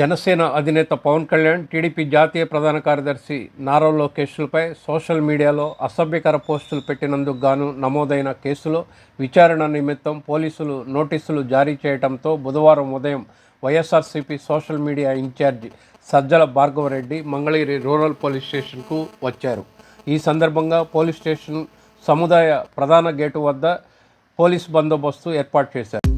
జనసేన అధినేత పవన్ కళ్యాణ్ టీడీపీ జాతీయ ప్రధాన కార్యదర్శి నారా లోకేష్లపై సోషల్ మీడియాలో అసభ్యకర పోస్టులు పెట్టినందుకు గాను నమోదైన కేసులో విచారణ నిమిత్తం పోలీసులు నోటీసులు జారీ చేయడంతో బుధవారం ఉదయం YSRCP social media incharge Sajjala Bhargavareddy Mangalagiri rural police స్టేషన్కు వచ్చారు. ఈ సందర్భంగా పోలీస్ స్టేషన్ సముదాయ ప్రధాన గేటు వద్ద పోలీస్ బందోబస్తు ఏర్పాటు చేశారు.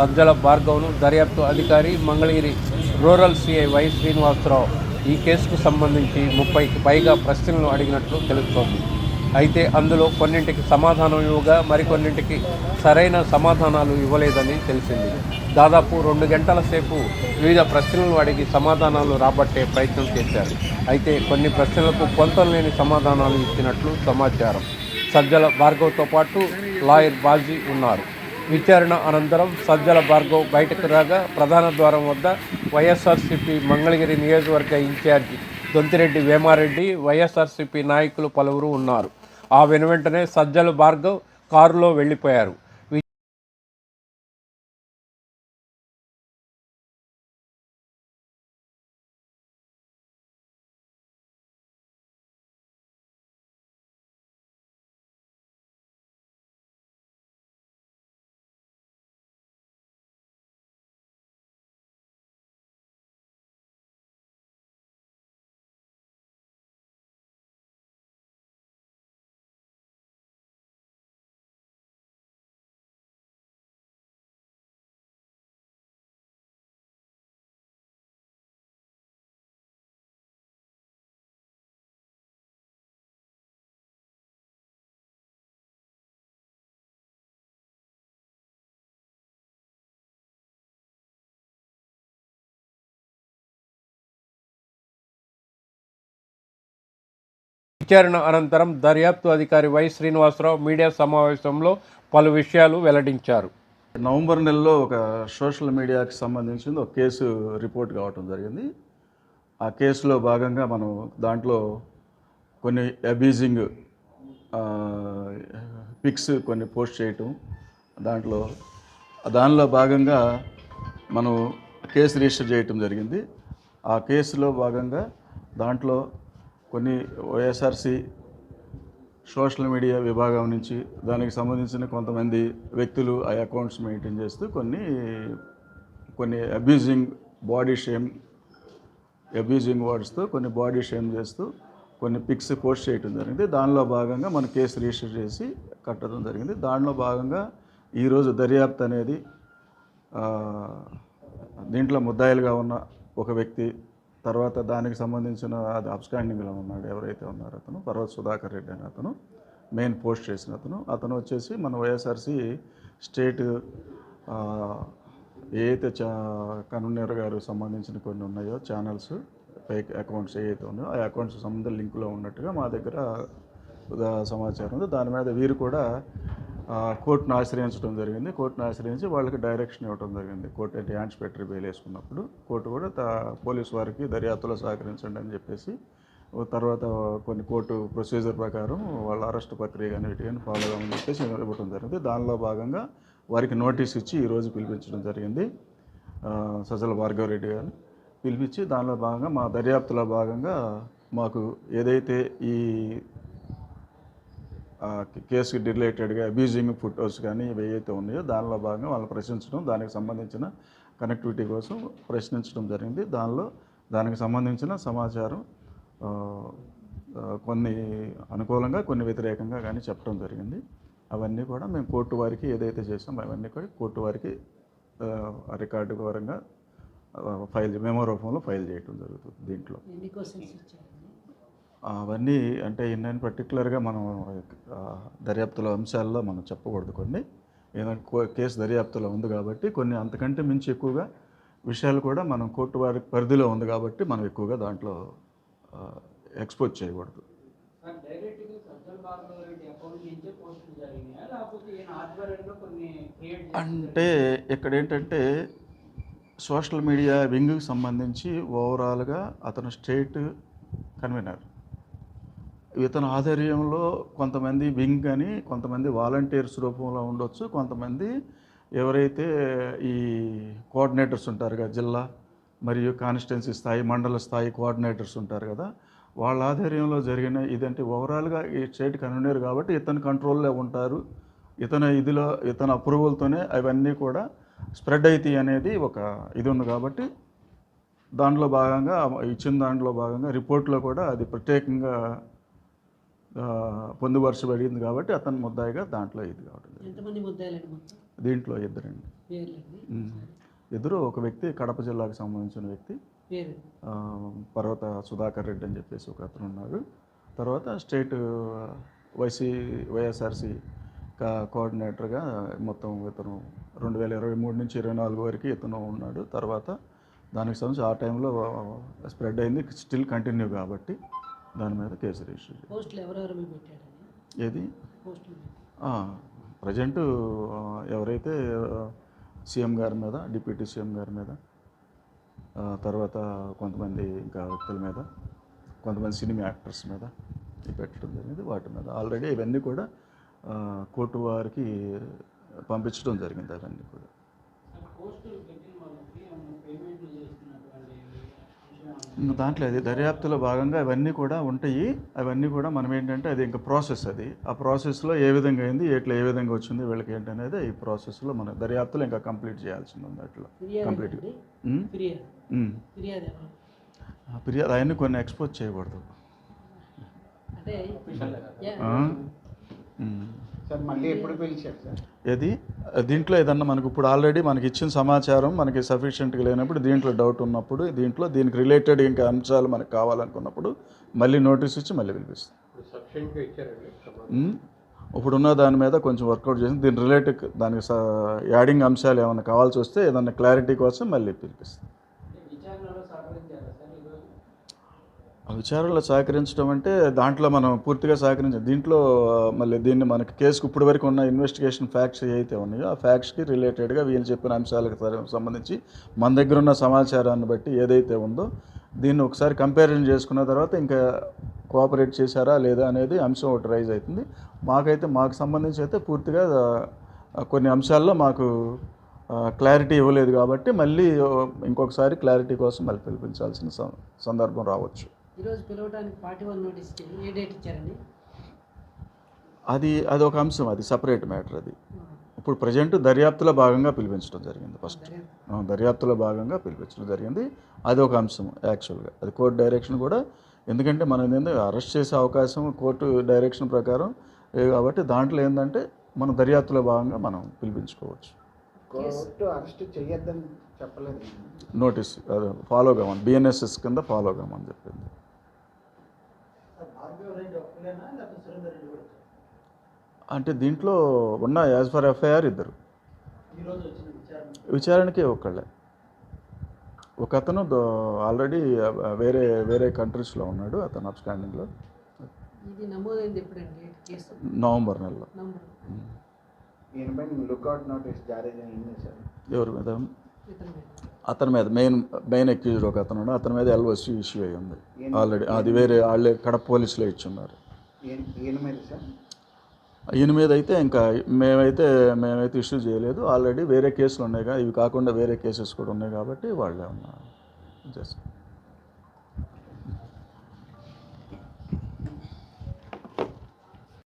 సజ్జల భార్గవ్ను దర్యాప్తు అధికారి Mangalagiri rural CI Y Srinivasarao. ఈ కేసుకు సంబంధించి ముప్పైకి పైగా ప్రశ్నలు అడిగినట్లు తెలుస్తోంది. అయితే అందులో కొన్నింటికి సమాధానం ఇవ్వగా మరికొన్నింటికి సరైన సమాధానాలు ఇవ్వలేదని తెలిసింది. దాదాపు రెండు గంటల సేపు వివిధ ప్రశ్నలు అడిగి సమాధానాలు రాబట్టే ప్రయత్నం చేశారు. అయితే కొన్ని ప్రశ్నలకు పొంతలేని సమాధానాలు ఇచ్చినట్లు సమాచారం. సజ్జల భార్గవ్తో పాటు లాయర్ బాజీ ఉన్నారు. విచారణ అనంతరం సజ్జల భార్గవ్ బయటకు రాగా ప్రధాన ద్వారం వద్ద వైఎస్ఆర్సీపీ మంగళగిరి నియోజకవర్గ ఇన్ఛార్జి దొంతిరెడ్డి వేమారెడ్డి వైఎస్ఆర్సీపీ నాయకులు పలువురు ఉన్నారు. ఆ వెనువెంటనే సజ్జల భార్గవ్ కారులో వెళ్ళిపోయారు. విచారణ అనంతరం దర్యాప్తు అధికారి వై శ్రీనివాసరావు మీడియా సమావేశంలో పలు విషయాలు వెల్లడించారు. నవంబర్ నెలలో ఒక సోషల్ మీడియాకి సంబంధించింది ఒక కేసు రిపోర్ట్ కావటం జరిగింది. ఆ కేసులో భాగంగా మనం దాంట్లో కొన్ని అబ్యూజింగ్ పిక్స్ కొన్ని పోస్ట్ చేయటం దాంట్లో దానిలో భాగంగా మనం కేసు రిజిస్టర్ చేయటం జరిగింది. ఆ కేసులో భాగంగా దాంట్లో కొన్ని వైఎస్ఆర్సి సోషల్ మీడియా విభాగం నుంచి దానికి సంబంధించిన కొంతమంది వ్యక్తులు ఆ అకౌంట్స్ మెయింటైన్ చేస్తూ కొన్ని కొన్ని అబ్యూజింగ్ బాడీ షేమ్ అబ్యూజింగ్ వర్డ్స్తో కొన్ని బాడీ షేమ్ చేస్తూ కొన్ని పిక్స్ పోస్ట్ చేయడం జరిగింది. దానిలో భాగంగా మన కేసు రిజిస్టర్ చేసి కట్టడం జరిగింది. దానిలో భాగంగా ఈరోజు దర్యాప్తు అనేది దీంట్లో ముద్దాయిలుగా ఉన్న ఒక వ్యక్తి తర్వాత దానికి సంబంధించిన అది అబ్స్కాండింగ్లో ఉన్నాడు ఎవరైతే ఉన్నారో అతను పర్వత్ సుధాకర్ రెడ్డి అని అతను మెయిన్ పోస్ట్ చేసిన అతను. అతను వచ్చేసి మన వైఎస్ఆర్సి స్టేట్ ఏదైతే ఏ అయితే చా కన్వీనర్ గారు సంబంధించిన కొన్ని ఉన్నాయో ఛానల్స్ ఫేక్ అకౌంట్స్ ఏవైతే ఉన్నాయో ఆ అకౌంట్స్ సంబంధం లింకులో ఉన్నట్టుగా మా దగ్గర సమాచారం ఉంది. దాని మీద వీరు కూడా కోర్టును ఆశ్రయించడం జరిగింది. కోర్టును ఆశ్రయించి వాళ్ళకి డైరెక్షన్ ఇవ్వడం జరిగింది. కోర్టు అంటే యాన్స్పెక్టర్ బెయిల్ వేసుకున్నప్పుడు కోర్టు కూడా తా- పోలీస్ వారికి దర్యాప్తులో సహకరించండి అని చెప్పేసి తర్వాత కొన్ని కోర్టు ప్రొసీజర్ ప్రకారం వాళ్ళ అరెస్ట్ ప్రక్రియ కానీ వీటి కానీ ఫాలో అవ్వమని చెప్పేసి ఇవ్వడం జరిగింది. దానిలో భాగంగా వారికి నోటీస్ ఇచ్చి ఈరోజు పిలిపించడం జరిగింది. ఆ, సజ్జల భార్గవరెడ్డి గారు పిలిపించి దానిలో భాగంగా మా దర్యాప్తులో భాగంగా మాకు ఏదైతే ఈ కేసుకి రిలేటెడ్గా అబ్యూజింగ్ ఫొటోస్ కానీ ఇవి ఏవైతే ఉన్నాయో దానిలో భాగంగా వాళ్ళు ప్రశ్నించడం దానికి సంబంధించిన కనెక్టివిటీ కోసం ప్రశ్నించడం జరిగింది. దానిలో దానికి సంబంధించిన సమాచారం కొన్ని అనుకూలంగా కొన్ని వ్యతిరేకంగా కానీ చెప్పడం జరిగింది. అవన్నీ కూడా మేము కోర్టు వారికి ఏదైతే చేసాం అవన్నీ కూడా కోర్టు వారికి రికార్డు పరంగా ఫైల్ మెమో రూపంలో ఫైల్ చేయడం జరుగుతుంది దీంట్లో. ఎన్ని క్వశ్చన్స్ అవన్నీ అంటే ఇన్ని పర్టికులర్గా మనం దర్యాప్తులో అంశాల్లో మనం చెప్పకూడదు కొన్ని. ఏదంటే కో- కేసు దర్యాప్తులో ఉంది కాబట్టి కొన్ని అంతకంటే మించి ఎక్కువగా విషయాలు కూడా మనం కోర్టు వారి పరిధిలో ఉంది కాబట్టి మనం ఎక్కువగా దాంట్లో ఎక్స్పోజ్ చేయకూడదు. అంటే ఇక్కడ ఏంటంటే సోషల్ మీడియా వింగ్కి సంబంధించి ఓవరాల్గా అతను స్టేట్ కన్వీనర్. ఇతని ఆధ్వర్యంలో కొంతమంది వింగ్ అని కొంతమంది వాలంటీర్స్ రూపంలో ఉండొచ్చు కొంతమంది ఎవరైతే ఈ కోఆర్డినేటర్స్ ఉంటారు కదా జిల్లా మరియు కాన్స్టిట్యున్సీ స్థాయి మండల స్థాయి కోఆర్డినేటర్స్ ఉంటారు కదా వాళ్ళ ఆధ్వర్యంలో జరిగిన ఇదంటే ఓవరాల్గా ఈ స్టేట్ కన్వీనర్ కాబట్టి ఇతని కంట్రోల్లో ఉంటారు. ఇతని ఇదిలో ఇతని అప్రూవల్తోనే అవన్నీ కూడా స్ప్రెడ్ అవుతాయి అనేది ఒక ఇది ఉంది కాబట్టి దాంట్లో భాగంగా ఇచ్చిన దాంట్లో భాగంగా రిపోర్ట్లో కూడా అది ప్రత్యేకంగా ఆ, పొందుపరచబడింది కాబట్టి అతను ముద్దాయిగా దాంట్లో ఇది మొత్తం? దీంట్లో ఇద్దరండి. ఇద్దరు ఒక వ్యక్తి కడప జిల్లాకు సంబంధించిన వ్యక్తి పర్వత సుధాకర్ రెడ్డి అని చెప్పేసి ఒక అతను ఉన్నారు తర్వాత స్టేట్ వైసీ వైఎస్ఆర్సి కా- కోఆర్డినేటర్గా మొత్తం ఇతను రెండు వేల ఇరవై మూడు నుంచి ఇరవై నాలుగు వరకు ఇతను ఉన్నాడు. తర్వాత దానికి సంబంధించి ఆ టైంలో స్ప్రెడ్ అయింది స్టిల్ కంటిన్యూ కాబట్టి. దాని మీద కేసు రిజిస్టర్ ఏది? ప్రజెంట్ ఎవరైతే సీఎం గారి మీద డిప్యూటీ సీఎం గారి మీద తర్వాత కొంతమంది ఇంకా వ్యక్తుల మీద కొంతమంది సినిమా యాక్టర్స్ మీద పెట్టడం జరిగింది వాటి మీద. ఆల్రెడీ ఇవన్నీ కూడా కోర్టు వారికి పంపించడం జరిగింది అవన్నీ కూడా పోస్టులు పెట్టిన వాళ్ళకి ఏమైనా పేమెంట్లు చేస్తున్నటువంటి విషయం ఇంకా దాంట్లో అది దర్యాప్తులో భాగంగా అవన్నీ కూడా ఉంటాయి. అవన్నీ కూడా మనం ఏంటంటే అది ఇంకా ప్రాసెస్ అది. ఆ ప్రాసెస్లో ఏ విధంగా అయింది ఎట్లా ఏ విధంగా వచ్చింది వీళ్ళకి ఏంటనేది ఈ ప్రాసెస్లో మనం దర్యాప్తులో ఇంకా కంప్లీట్ చేయాల్సింది ఉంది అట్లా కంప్లీట్గా ఫిర్యాదు. అవన్నీ కొన్ని ఎక్స్పోజ్ చేయకూడదు. సార్ మళ్ళీ ఎప్పుడు పిలిచారు సార్? ఏది? దీంట్లో ఏదన్నా మనకు ఇప్పుడు ఆల్రెడీ మనకి ఇచ్చిన సమాచారం మనకి సఫిషియెంట్గా లేనప్పుడు దీంట్లో డౌట్ ఉన్నప్పుడు దీంట్లో దీనికి రిలేటెడ్ ఇంకా అంశాలు మనకు కావాలనుకున్నప్పుడు మళ్ళీ నోటీస్ ఇచ్చి మళ్ళీ పిలిపిస్తాం. ఇప్పుడున్న దాని మీద కొంచెం వర్కౌట్ చేసి దీని రిలేటెడ్ దానికి స- యాడింగ్ అంశాలు ఏమైనా కావాల్సి వస్తే ఏదన్నా క్లారిటీ కోసం మళ్ళీ పిలిపిస్తాం విచారణలో సహకరించారా సార్ ఈరోజు ఆ విచారణలో సహకరించడం అంటే దాంట్లో మనం పూర్తిగా సహకరించాం దీంట్లో మళ్ళీ దీన్ని మనకి కేసుకు ఇప్పటి వరకు ఉన్న ఇన్వెస్టిగేషన్ ఫ్యాక్ట్స్ ఏవైతే ఉన్నాయో ఆ ఫ్యాక్ట్స్కి రిలేటెడ్గా వీళ్ళు చెప్పిన అంశాలకు సంబంధించి మన దగ్గర ఉన్న సమాచారాన్ని బట్టి ఏదైతే ఉందో దీన్ని ఒకసారి కంపారిజన్ చేసుకున్న తర్వాత ఇంకా కోఆపరేట్ చేశారా లేదా అనేది అంశం ఒకటి రైజ్ అవుతుంది. మాకైతే మాకు సంబంధించి అయితే పూర్తిగా కొన్ని అంశాల్లో మాకు క్లారిటీ ఇవ్వలేదు కాబట్టి మళ్ళీ ఇంకొకసారి క్లారిటీ కోసం మళ్ళీ పిలిపించాల్సిన సందర్భం రావచ్చు. ఈరోజు పిలవడానికి పార్టీ వాళ్ళు నోటీస్ ఇచ్చారు. ఏ డేట్ ఇచ్చారండి? అది అది ఒక అంశం అది సపరేట్ మ్యాటర్ అది. ఇప్పుడు ప్రజెంట్ దర్యాప్తులో భాగంగా పిలిపించడం జరిగింది ఫస్ట్. ఆ, దర్యాప్తులో భాగంగా పిలిపించడం జరిగింది. అది ఒక అంశం యాక్చువల్గా అది కోర్టు డైరెక్షన్ కూడా ఎందుకంటే మనం ఏంటంటే అరెస్ట్ చేసే అవకాశం కోర్టు డైరెక్షన్ ప్రకారం ఏ కాబట్టి దాంట్లో ఏంటంటే మనం దర్యాప్తులో భాగంగా మనం పిలిపించుకోవచ్చు. కోర్టు అరెస్ట్ చేయొద్దని చెప్పలేదు. నోటీస్ అది ఫాలో కామని బిఎన్ఎస్ఎస్ కింద ఫాలో కామని చెప్పింది. అంటే దీంట్లో ఉన్న యాజ్ ఫర్ ఎఫ్ఐఆర్ ఇద్దరు. ఈరోజు వచ్చిన విచారణ. విచారణకి ఒకళ్ళే. ఒక అతను ఆల్రెడీ వేరే వేరే కంట్రీస్లో ఉన్నాడు అతను కేసు? నవంబర్ నెలలో. ఎవరి మీద? అతని మీద. మెయిన్ మెయిన్ అక్యూజ్డ్ ఒక అతను అతని మీద ఎల్ఓసి ఇష్యూ అయ్యి ఉంది. ఆల్రెడీ అది వేరే వాళ్ళే కడప పోలీసులో ఇచ్చున్నారు ఎనిమిది అయితే ఇంకా మేమైతే మేమైతే ఇష్యూ చేయలేదు. ఆల్రెడీ వేరే కేసులు ఉన్నాయి కదా ఇవి కాకుండా వేరే కేసెస్ కూడా ఉన్నాయి కాబట్టి వాళ్ళే ఉన్నారు. జస్ట్